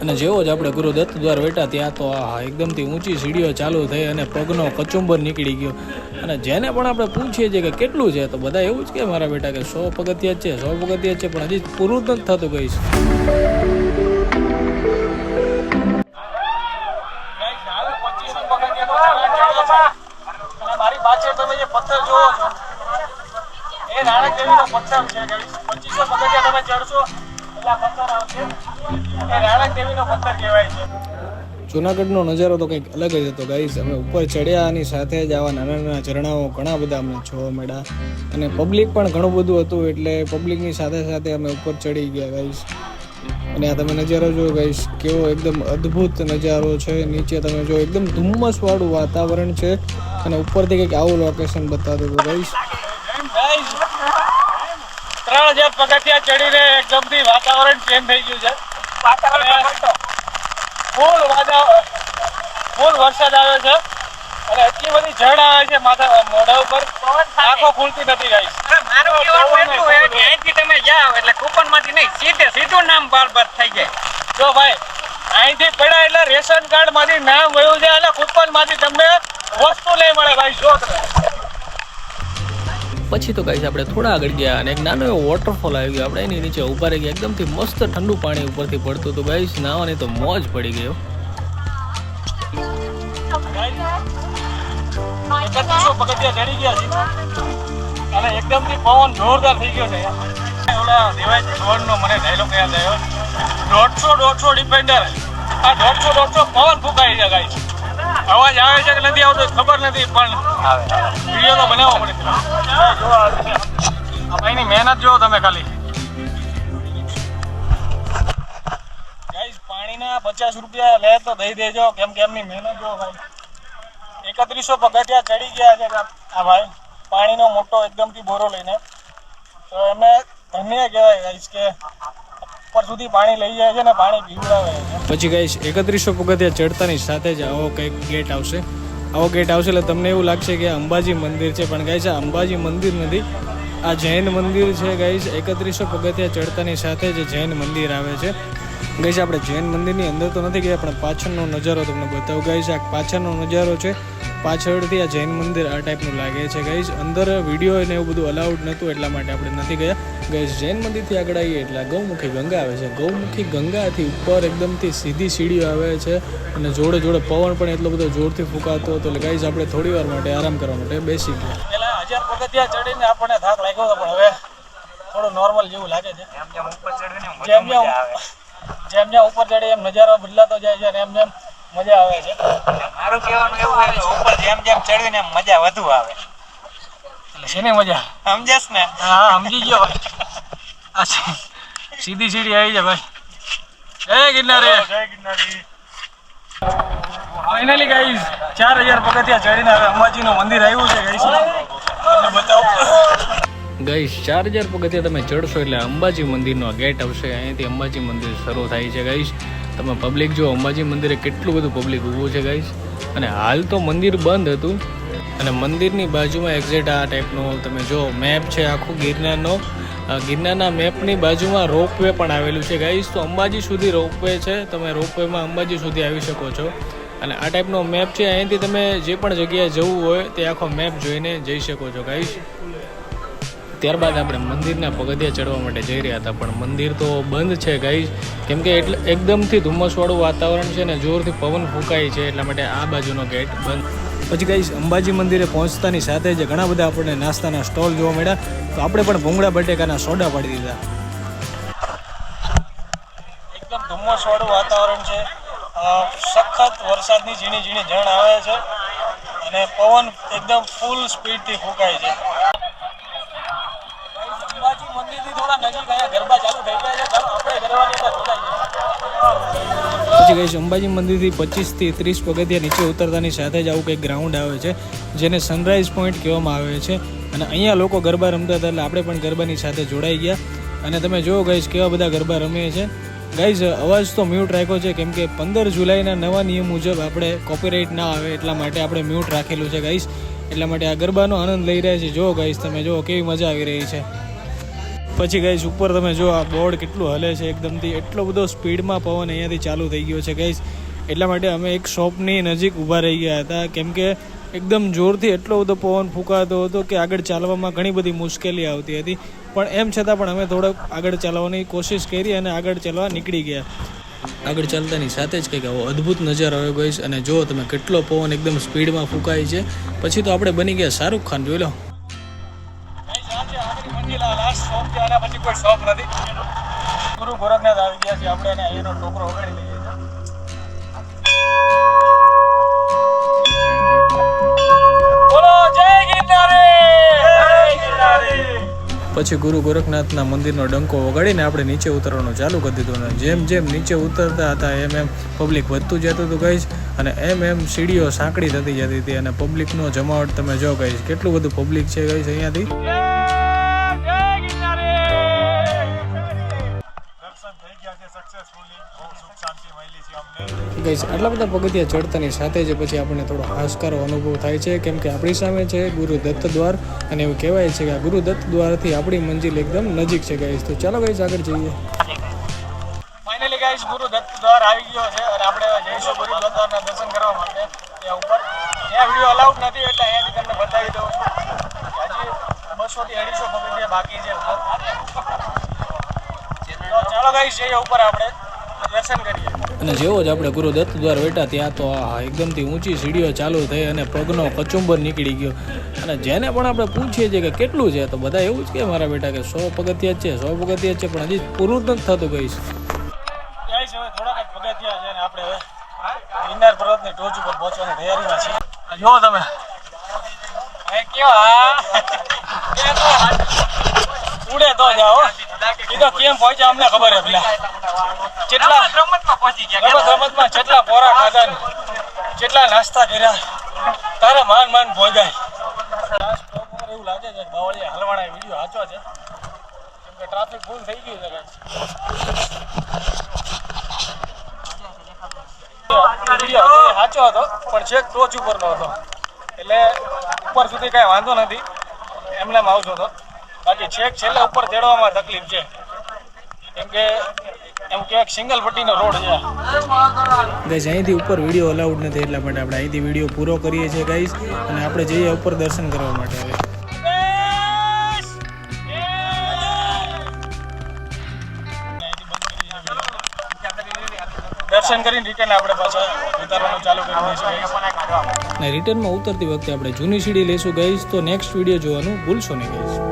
અને જેવો જ આપણે ગુરુ દત્ત દ્વાર બેઠા ત્યાં તો આ એકદમથી ઊંચી સીડીઓ ચાલુ થઈ અને પગનો કચુંબર નીકળી ગયો. અને જેને પણ આપણે પૂછીએ છીએ કે કેટલું છે તો બધા એવું જ કે મારા બેટા કે સો પગથિયા છે સો પગથિયા છે પણ હજી પૂરું જ નથી થતું ગઈશ ગાઈસ હાલ 25 પગથિયાનો ચઢાણ ચાલે છે. મારી પાછળ તમે જે પથ્થર જોવો છો જુનાગઢનો નજારો તો કંઈક અલગ જ હતો ગાઈસ અમે ઉપર ચડ્યા અને સાથે જ આવા નાના નાના ઝરણાઓ ઘણા બધા અમને જોવા મળ્યા. અને પબ્લિક પણ ઘણું બધું હતું એટલે પબ્લિકની સાથે સાથે અમે ઉપર ચડી ગયા ગાઈસ અને આ તમે નજારો જો ગાઈસ કેવો એકદમ અદ્ભુત નજારો છે. નીચે તમે જો એકદમ ધુમ્મસવાળું વાતાવરણ છે. અને ઉપરથી કંઈક આવું લોકેશન બતાવતું હતું ગાઈસ ત્રણ હજાર પગથિયા ચડીને એકદમથી વાતાવરણ ચેન્જ થઈ ગયું છે. ફૂલ ફૂલ વરસાદ આવ્યો છે. અને એટલી બધી ઝડ આવે છે માથા મોઢા ઉપર. આંખો ખુલતી નથી ગાઈસ. મારું કહેવાનું એટલું છે કે અહીંથી તમે જાઓ એટલે કૂપનમાંથી નહીં સીધે સીધું નામ બારબાદ થઈ જાય. જો ભાઈ અહીંથી પડ્યા એટલે રેશન કાર્ડમાંથી નામ વયું છે અને કૂપનમાંથી તમને વસ્તુ નહીં મળે. જો પછી તો કહીશ આપણે થોડા આગળ ગયા અને એક નાનો એવો વોટરફોલ આવી ગયો. આપણે એની નીચે ઊભા રહી ગયા. એકદમથી મસ્ત ઠંડુ પાણી ઉપરથી પડતું હતું ગાઈશ નાવાની તો મોજ પડી ગયો એકદમથી પવન જોરદાર થઈ ગયો છે. ઓલા મને દોઢસો દોઢસો ડિપેન્ડર આ દોઢસો દોઢસો પવન ફૂંકાઈ છે ગાઈસ. અવાજ આવે છે કે નથી આવતો ખબર નથી, પણ વીડિયો તો બનાવવો પડે. જો આ ભાઈની મહેનત જુઓ તમે ખાલી. પાણીના પચાસ રૂપિયા લે તો દઈ દેજો, કેમ કે એમની મહેનત જો ભાઈ. એકત્રીસો પગથિયા ચડી ગયા છે આ ભાઈ. પાણીનો મોટો એકદમથી બોરો લઈને. તો એમને ધન્ય કહેવાય ગાઈસ કે ઉપર સુધી પાણી લઈ જાય છે ને પાણી પીવડાવે પછી ગાઈસ એકત્રીસો પગથિયા ચડતાની સાથે જ આવો કંઈક ગેટ આવશે. આવો ગેટ આવશે એટલે તમને એવું લાગશે કે અંબાજી મંદિર છે. પણ ગાઈસ, આ અંબાજી મંદિર નથી. આ જૈન મંદિર છે ગાઈસ. એકત્રીસો પગથિયા ચડતાની સાથે જ જૈન મંદિર આવે છે. ગાઈસ, આપણે જૈન મંદિરની અંદર તો નથી ગયા, પણ પાછળનો નજારો તમને બતાવું. છે આ પાછળનો નજારો છે. પાછળથી આ જૈન મંદિર આ ટાઈપનું લાગે છે ગાઈસ. અંદર વીડિયો ને એવું બધું અલાઉડ નહોતું એટલા માટે આપણે નથી ગયા. ગાઈસ જૈન મંદિરથી આગળ આવીએ એટલે આ ગૌમુખી ગંગા આવે છે. ગૌમુખી ગંગાથી ઉપર એકદમથી સીધી સીડીઓ આવે છે અને જોડે જોડે પવન પણ એટલો બધો જોરથી ફૂંકાતો હતો. એટલે ગાઈઝ આપણે થોડી વાર માટે આરામ કરવા માટે બેસી ગયા. પેલા હજાર પગથિયા ચડીને આપણને થાક લાગ્યો હતો પણ હવે થોડું નોર્મલ જેવું લાગે છે. જેમ જેમ ઉપર ચડવે ને જેમ જેમ જેમ જેમ ઉપર ચડે એમ નજારો બદલાતો જાય છે અને એમ જેમ મજા આવે છે. મારું કહેવાનું એવું છે ઉપર જેમ જેમ ચડવી ને એમ મજા વધુ આવે. શેની મજા? સમજસ ને? હા સમજી ગયો. ભાઈ સીધી સીધી સીડી આવી જાય ભાઈ. જય ગિરનારી. જય ગિરનારી. ફાઇનલી ગાઈઝ ચાર હજાર પગથિયા ચડીને હવે અંબાજીનું મંદિર આવ્યું છે ગાઈસ બતાવું. ચાર હજાર પગથિયા તમે ચડશો એટલે અંબાજી મંદિરનો ગેટ આવશે. અહીંયાથી અંબાજી મંદિર શરૂ થાય છે ગઈશ તમે પબ્લિક જો અંબાજી મંદિરે કેટલું બધું પબ્લિક ઊભું છે ગઈશ અને હાલ તો મંદિર બંધ હતું. અને મંદિરની બાજુમાં એક્ઝેક્ટ આ ટાઈપનો તમે જો મેપ છે, આખું ગિરનારનો. ગિરનારના મેપની બાજુમાં રોપવે પણ આવેલું છે ગાઈઝ તો અંબાજી સુધી રોપવે છે. તમે રોપવેમાં અંબાજી સુધી આવી શકો છો. અને આ ટાઈપનો મેપ છે, અહીંથી તમે જે પણ જગ્યાએ જવું હોય, તે આખો મેપ જોઈને જઈ શકો છો ગાઈસ ત્યારબાદ આપણે મંદિરના પગથિયા ચડવા માટે જઈ રહ્યા હતા, પણ મંદિર તો બંધ છે ગાઈઝ કેમ કે એટલે એકદમથી ધુમ્મસવાળું વાતાવરણ છે ને, જોરથી પવન ફૂંકાય છે, એટલા માટે આ બાજુનો ગેટ બંધ. પછી ગાઈઝ અંબાજી મંદિરે પહોંચતાની સાથે જ ઘણા બધા આપણને નાસ્તાના સ્ટોલ જોવા મળ્યા. તો આપણે પણ ભૂંગળા બટેકાના સોડા પાડી દીધા. એકદમ ધુમ્મસવાળું વાતાવરણ છે. સખત વરસાદની ઝીણી ઝીણી જણ આવે છે અને પવન એકદમ ફૂલ સ્પીડથી ફૂંકાય છે. અંબાજી મંદિરથી થોડા નજીક અહીંયા ગરબા ચાલુ થઈ ગયા છે. પછી ગાઈઝ અંબાજી મંદિરથી પચીસથી ત્રીસ પગથિયા નીચે ઉતરતાની સાથે જ આવું કંઈક ગ્રાઉન્ડ આવે છે, જેને સનરાઈઝ પોઈન્ટ કહેવામાં આવે છે. અને અહીંયા લોકો ગરબા રમતા હતા એટલે આપણે પણ ગરબાની સાથે જોડાઈ ગયા. અને તમે જુઓ ગાઈઝ કેવા બધા ગરબા રમીએ છે. ગાઈઝ અવાજ તો મ્યુટ રાખ્યો છે, કેમ કે પંદર જુલાઈના નવા નિયમ મુજબ આપણે કોપીરાઇટ ના આવે એટલા માટે આપણે મ્યુટ રાખેલું છે ગાઈઝ એટલા માટે આ ગરબાનો આનંદ લઈ રહ્યા છે. જુઓ ગાઈઝ તમે જુઓ કેવી મજા આવી રહી છે. પછી ગઈશ ઉપર તમે જો આ બોર્ડ કેટલું હલે છે, એકદમથી એટલો બધો સ્પીડમાં પવન અહીંયાથી ચાલુ થઈ ગયો છે ગાઈસ એટલા માટે અમે એક શોપની નજીક ઊભા રહી ગયા હતા. કેમ કે એકદમ જોરથી એટલો બધો પવન ફૂંકાતો હતો કે આગળ ચાલવામાં ઘણી બધી મુશ્કેલી આવતી હતી. પણ એમ છતાં પણ અમે થોડોક આગળ ચાલવાની કોશિશ કરી અને આગળ ચાલવા નીકળી ગયા. આગળ ચાલતાની સાથે જ કંઈક આવો અદ્ભુત નજારો આવ્યો ગઈશ અને જો તમે કેટલો પવન એકદમ સ્પીડમાં ફૂંકાય છે, પછી તો આપણે બની ગયા શાહરૂખ ખાન, જોઈ લો. છે, અને પછી કોઈ શોખ નથી. ગુરુ ગોરખનાથ આવી ગયા છે આપણે એને અહીંયાનો ટોકરો વગાડી લઈએ! પછી ગુરુ ગોરખનાથના મંદિરનો ડંકો વગાડીને આપણે નીચે ઉતરવાનું ચાલુ કરી દીધું અને જેમ જેમ નીચે ઉતરતા હતા એમ એમ પબ્લિક વધતું જતું હતું ગઈશ અને એમ એમ સીડીઓ સાંકડી થતી જતી હતી અને પબ્લિકનો જમાવટ તમે જો ગઈશ કેટલું બધું પબ્લિક છે ગઈશ અહીંયાથી ગઈશ આટલા બધા પગથિયા ચડતાની સાથે જ પછી આપણને થોડો હાશકારો અનુભવ થાય છે. કેમ કે આપણી સામે છે ગુરુ દત્ત દ્વાર અને એવું કહેવાય છે કે આ ગુરુ દત્ત દ્વારથી આપણી મંજિલ એકદમ નજીક છે ગઈશ તો ચાલો ગઈશ આગળ જઈએ. ફાઇનલી ગાઈસ, ગુરુ દત્ત દ્વાર આવી ગયો છે અને આપણે જઈશું ગુરુ દત્ત દ્વારના દર્શન કરવા માટે ત્યાં ઉપર. ત્યાં વીડિયો અલાઉડ નથી, એટલે અહીંયાથી તમને બતાવી દઉં છું. હજી બસો થી અઢીસો પગથિયા બાકી છે ચાલો ગાઈસ જઈએ ઉપર આપણે અને જેવો જ આપણે ગુરુ દત્ત દ્વાર બેઠા ત્યાં તો આ એકદમથી ઊંચી સીડીઓ ચાલુ થઈ અને પગનો કચુંબર નીકળી ગયો. અને જેને પણ આપણે પૂછીએ છીએ કે કેટલું છે તો બધા એવું જ કે મારા બેટા કે સો પગથિયા છે સો પગથિયા છે પણ હજી પૂરું જ નથી થતું કહીશ. થોડાક પગથિયા છે આપણે હવે ગિરનાર પર્વતની ટોચ ઉપર પહોંચવાની તૈયારીમાં છીએ. આ તમે. એ કયો હા ઉડે તો જાઓ કેમ પહોંચ્યા અમને ખબર હે પેલા કેટલા રમતમાં પહોંચી ગયા રમત રમતમાં કેટલા પોરા ખાધા ને કેટલા નાસ્તા કર્યા તારે માન માન ભોગાય. ઉપર એવું લાગે છે કે બાવળીયા હલવાણા વીડિયો સાચો છે. કેમ કે ટ્રાફિક ફૂલ થઈ ગયું છે વીડિયો સાચો હતો પણ છેક ટોચ ઉપરનો હતો. એટલે ઉપર સુધી કાંઈ વાંધો નથી એમને આવતો હતો બાકી છેક છેલ્લે ઉપર ચડવામાં તકલીફ છે. કેમ કે એમ કે સિંગલ પટ્ટીનો રોડ છે. ગાઈસ અહીંથી ઉપર વીડિયો અલાઉડ નથી એટલા માટે આપણે અહીંથી વીડિયો પૂરો કરીએ છીએ ગાઈસ અને આપણે જઈએ ઉપર દર્શન કરવા માટે હવે. દર્શન કરીને રિટર્ન આપણે પાછા ઉતારવાનું ચાલુ કરી દઈશું અને રિટર્નમાં ઉતરતી વખતે આપણે જૂની સીડી લેશું ગઈશ તો નેક્સ્ટ વીડિયો જોવાનું ભૂલશો નહીં ગઈશ